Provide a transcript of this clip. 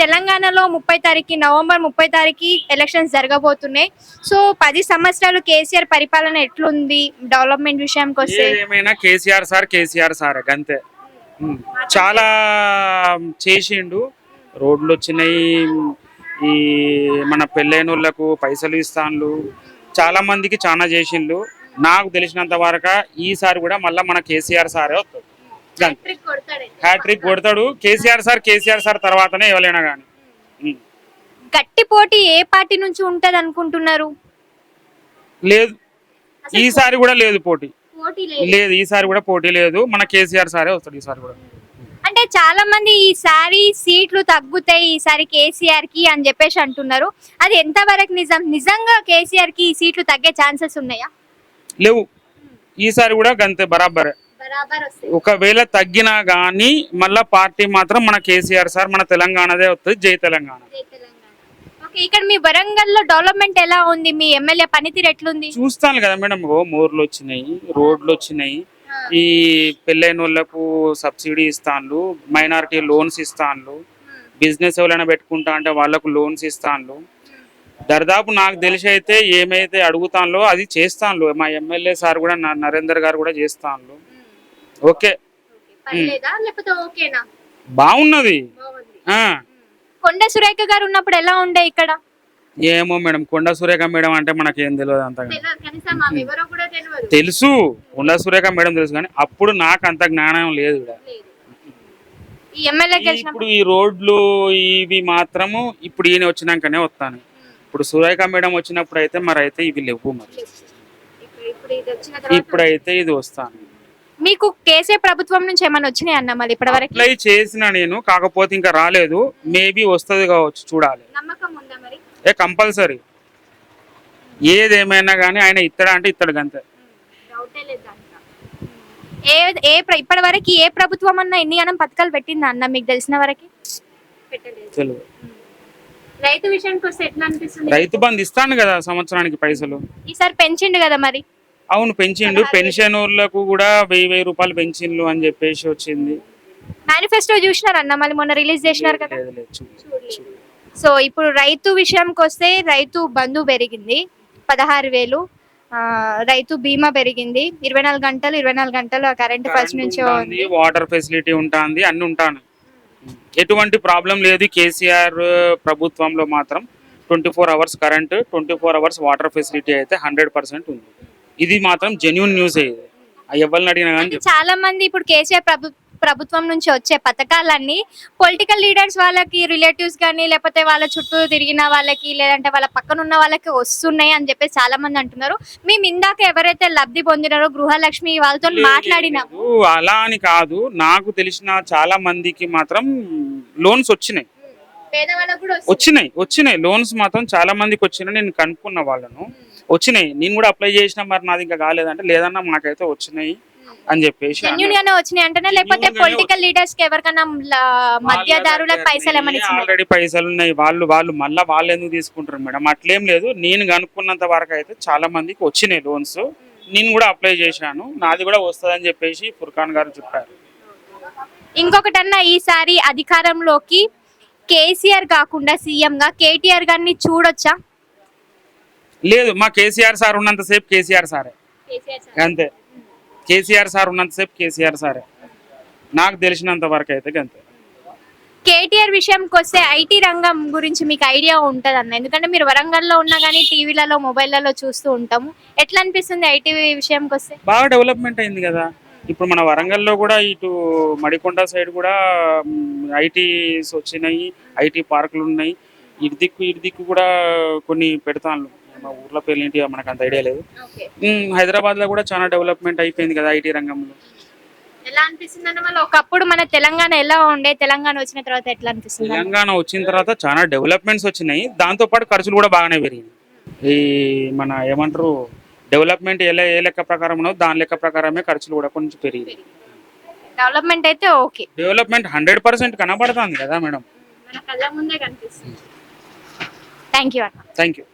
తెలంగాణలో ముప్పై తారీఖు నవంబర్ ముప్పై తారీఖు ఎలక్షన్స్ జరగబోతున్నాయి. సో పది సంవత్సరాలు కేసీఆర్ పరిపాలన ఎట్లుంది? డెవలప్మెంట్ విషయానికి వస్తే. ఏమైనా కేసీఆర్ సార్ కేసీఆర్ సార్ అంతే చాలా చేసిండు. రోడ్లు వచ్చినాయి. ఈ మన పెళ్ళైన వాళ్ళకు పైసలు ఇస్తాన్లు చాలా మందికి చాలా చేసిండు నాకు తెలిసినంత వరకు ఈసారి కూడా మళ్ళీ మన కేసీఆర్ సారే వస్తుంది హ్యాట్రిక్ కొడతాడు కేసీఆర్ సార్ కేసీఆర్ సార్ తర్వాతనే ఎవరైనా కానీ ఉమ్. గట్టి పోటీ ఏ పార్టీ నుంచి ఉంటది అనుకుంటున్నారు? లేదు. ఈసారి కూడా లేదు పోటీ. లేదు. ఈసారి కూడా పోటీ లేదు. మన కేసీఆర్ సారే వస్తాడు ఈసారి కూడా. అంటే చాలా మంది ఈసారి సీట్లు తగ్గుతాయి ఈసారి కేసీఆర్కి అని చెప్పేసి అంటున్నారు. అది ఎంతవరకు నిజం? నిజంగా కేసీఆర్కి సీట్లు తగ్గే ఛాన్సెస్ ఉన్నాయా? లేవు. ఈసారి కూడా గంతే బరాబరే. ఒకవేళ తగ్గినా గానీ మళ్ళా పార్టీ మాత్రం మన కేసీఆర్ సార్ మన తెలంగాణదే వస్తుంది జై తెలంగాణ. ఓకే ఇక్కడ మీ వరంగల్లో డెవలప్మెంట్ ఎలా ఉంది? మీ ఎమ్మెల్యే పనితీరు ఎట్లుంది? చూస్తాను కదా మేడం. మోర్లు వచ్చినాయి రోడ్లు వచ్చినాయి. ఈ పెళ్ళైన వాళ్ళకు సబ్సిడీ ఇస్తాన్లు మైనారిటీ లోన్స్ ఇస్తాన్లు బిజినెస్ ఎవరైనా పెట్టుకుంటా అంటే వాళ్ళకు లోన్స్ ఇస్తాన్లు దరిదాపు నాకు తెలిసి అయితే ఏమైతే అడుగుతాన్లో అది చేస్తాన్లు మా ఎమ్మెల్యే సార్ కూడా నరేందర్ గారు కూడా చేస్తాన్లు ఓకే. బాగున్నది. ఆ. కొండ సురేఖ గారు ఉన్నప్పుడు ఎలా ఉండే ఇక్కడ? ఏమో మేడం కొండ సురేఖ మేడం అంటే మనకేం తెలియదు అంతగా. తెలియదు తెలియదు తెలుసు కొండ సురేఖ మేడం తెలుసు కానీ అప్పుడు నాకు అంత జ్ఞానం లేదు ఇప్పుడు ఈ రోడ్లు ఇవి మాత్రము ఇప్పుడు ఈయన వచ్చినాకనే వస్తాను. ఇప్పుడు సురేఖ మేడం వచ్చినప్పుడు అయితే మరి. అయితే ఇవి లేవు మరి ఇప్పుడైతే ఇది వస్తాను. మీకు కేసీఆర్ ప్రభుత్వం నుంచి ఏమైనా వచ్చినాయి అన్న మళ్ళీ ఇప్పటివరకు? అప్లై చేసిన నేను కాకపోతే ఇంకా రాలేదు. మేబీ వస్తుంది కావచ్చు చూడాలి. నమ్మకం ఉందా మరి? ఏ కంపల్సరీ. ఏదేమైనా కానీ ఆయన ఇత్తడా అంటే ఇత్తడు గంతే. డౌటే లేదు దాంట్లో. ఏ ఏ ఇప్పటి వరకు ఏ ప్రభుత్వం అన్న ఎన్ని అనం పథకాలు పెట్టిందా అన్న మీకు తెలిసిన వరకు? పెట్టలేదు. తెలియదు. రైతు విషయానికి వస్తే ఎట్లా అనిపిస్తుంది? రైతు బంధు ఇస్తాను కదా సంవత్సరానికి పైసలు. ఈసారి పెంచిండు కదా మరి? అవును పెంచిండు. పెన్షనర్లకు కూడా వెయ్యి వెయ్యి రూపాయలు పెంచిండ్లు అని చెప్పేసి వచ్చింది. మేనిఫెస్టో చూసినారు అన్న? మళ్ళీ మొన్న రిలీజ్ చేసినారు కదా. లేదు, లేదు, చూడలేదు. సో ఇప్పుడు రైతు విషయంకి వస్తే రైతు బంధు పెరిగింది. పదహారు వేలు. ఆ, రైతు బీమా పెరిగింది. ఇరవై నాలుగు గంటలు ఇరవై నాలుగు గంటలు కరెంట్ ఫస్ట్ కరెంట్ నుంచి ఉంటుంది, వాటర్ ఫెసిలిటీ ఉంటుంది అన్ని ఉంటాను ఎటువంటి ప్రాబ్లం లేదు. కేసీఆర్ ప్రభుత్వంలో మాత్రం twenty four hours current twenty four hours water facility అయితే హండ్రెడ్ పర్సెంట్ ఉంది. ఇది మాత్రం జెన్యున్ న్యూస్ ఇది. ఎవరిని అడిగినా కానీ చెప్తాను. చాలా మంది ఇప్పుడు కేసీఆర్ ప్రభు ప్రభుత్వం నుంచి వచ్చే పథకాలన్నీ పొలిటికల్ లీడర్స్ వాళ్ళకి రిలేటివ్స్ కానీ లేకపోతే వాళ్ళ చుట్టూ తిరిగిన వాళ్ళకి లేదంటే వాళ్ళ పక్కన ఉన్న వాళ్ళకి వస్తున్నాయి అని చెప్పేసి చాలా మంది అంటున్నారు. మేము ఇందాక ఎవరైతే లబ్ధి పొందినారో గృహలక్ష్మి వాళ్ళతో మాట్లాడినాం. లేదు, అలా అని కాదు. నాకు తెలిసిన చాలా మందికి మాత్రం లోన్స్ వచ్చినాయి. వచ్చినాయి వచ్చినాయి. లోన్స్ మాత్రం చాలా మందికి వచ్చినాయి. నేను కనుక్కున్న వాళ్ళను. వచ్చినాయి. నేను కూడా అప్లై చేసిన మరి నాది ఇంకా కాలేదంటే లేదన్నా మాకైతే వచ్చినాయి అని చెప్పేసి జెన్యున్ గానే వచ్చినాయి అంటేనే లేకపోతే పొలిటికల్ లీడర్స్కి ఎవరికైనా మధ్యదారులకు పైసలు ఏమైనా ఆల్రెడీ పైసలు ఉన్నాయి. వాళ్ళు వాళ్ళు మళ్ళీ వాళ్ళు ఎందుకు తీసుకుంటారు మేడం? అట్లేం లేదు. నేను కనుక్కున్నంత వరకు అయితే చాలా మందికి వచ్చినాయి లోన్స్ నేను కూడా అప్లై చేశాను. నాది కూడా వస్తుందని చెప్పేసి ఫుర్ఖాన్ గారు చెప్పారు. ఇంకొకటన్నా ఈసారి అధికారంలోకి కేసీఆర్ కాకుండా సీఎం గా కేటీఆర్ గారిని చూడొచ్చా? లేదు మా కేసీఆర్ సార్ ఉన్నంతసేపు కేసీఆర్ సారే. అంతే. కేసీఆర్ సార్ ఉన్నంతసేపు కేసీఆర్ సారే. నాకు తెలిసినంత వరకు అయితే అంతే కేటీఆర్ విషయంకి వస్తే ఐటీ రంగం గురించి మీకు ఐడియా ఉంటది అన్న ఎందుకంటే మీరు వరంగల్లో ఉన్నా కానీ టీవీలలో మొబైల్లలో చూస్తూ ఉంటాము. ఎట్లా అనిపిస్తుంది ఐటీ విషయంకి వస్తే? బాగా డెవలప్మెంట్ అయింది కదా. ఇప్పుడు మన వరంగల్లో కూడా ఇటు మడికొండ సైడ్ కూడా ఐటీస్ వచ్చినాయి ఐటీ పార్కులు ఉన్నాయి. ఇటు దిక్కు ఇటు దిక్కు కూడా కొన్ని పెడతాను మా ఊర్లో పేర్లు ఏంటి మనకు అంత ఐడియా లేదు. హైదరాబాద్లో కూడా చాలా డెవలప్మెంట్ అయిపోయింది కదా ఐటీ రంగంలో. ఎలా అనిపిస్తుంది అన్న మళ్ళీ ఒకప్పుడు మన తెలంగాణ ఎలా ఉండే? తెలంగాణ వచ్చిన తర్వాత ఎట్లా అనిపిస్తుంది? తెలంగాణ వచ్చిన తర్వాత చాలా డెవలప్మెంట్స్ వచ్చినాయి. దాంతో పాటు ఖర్చులు కూడా బాగానే పెరిగినాయి. ఈ మన ఏమంటారు డెవలప్మెంట్ ఎలా ఏ లెక్క ప్రకారం ఉన్నదో దాని లెక్క ప్రకారమే ఖర్చులు కూడా కొంచెం పెరిగినాయి. డెవలప్మెంట్ అయితే ఓకే. డెవలప్మెంట్ హండ్రెడ్ పర్సెంట్ కనబడుతుంది కదా మేడం. థ్యాంక్ యూ అన్న. Thank you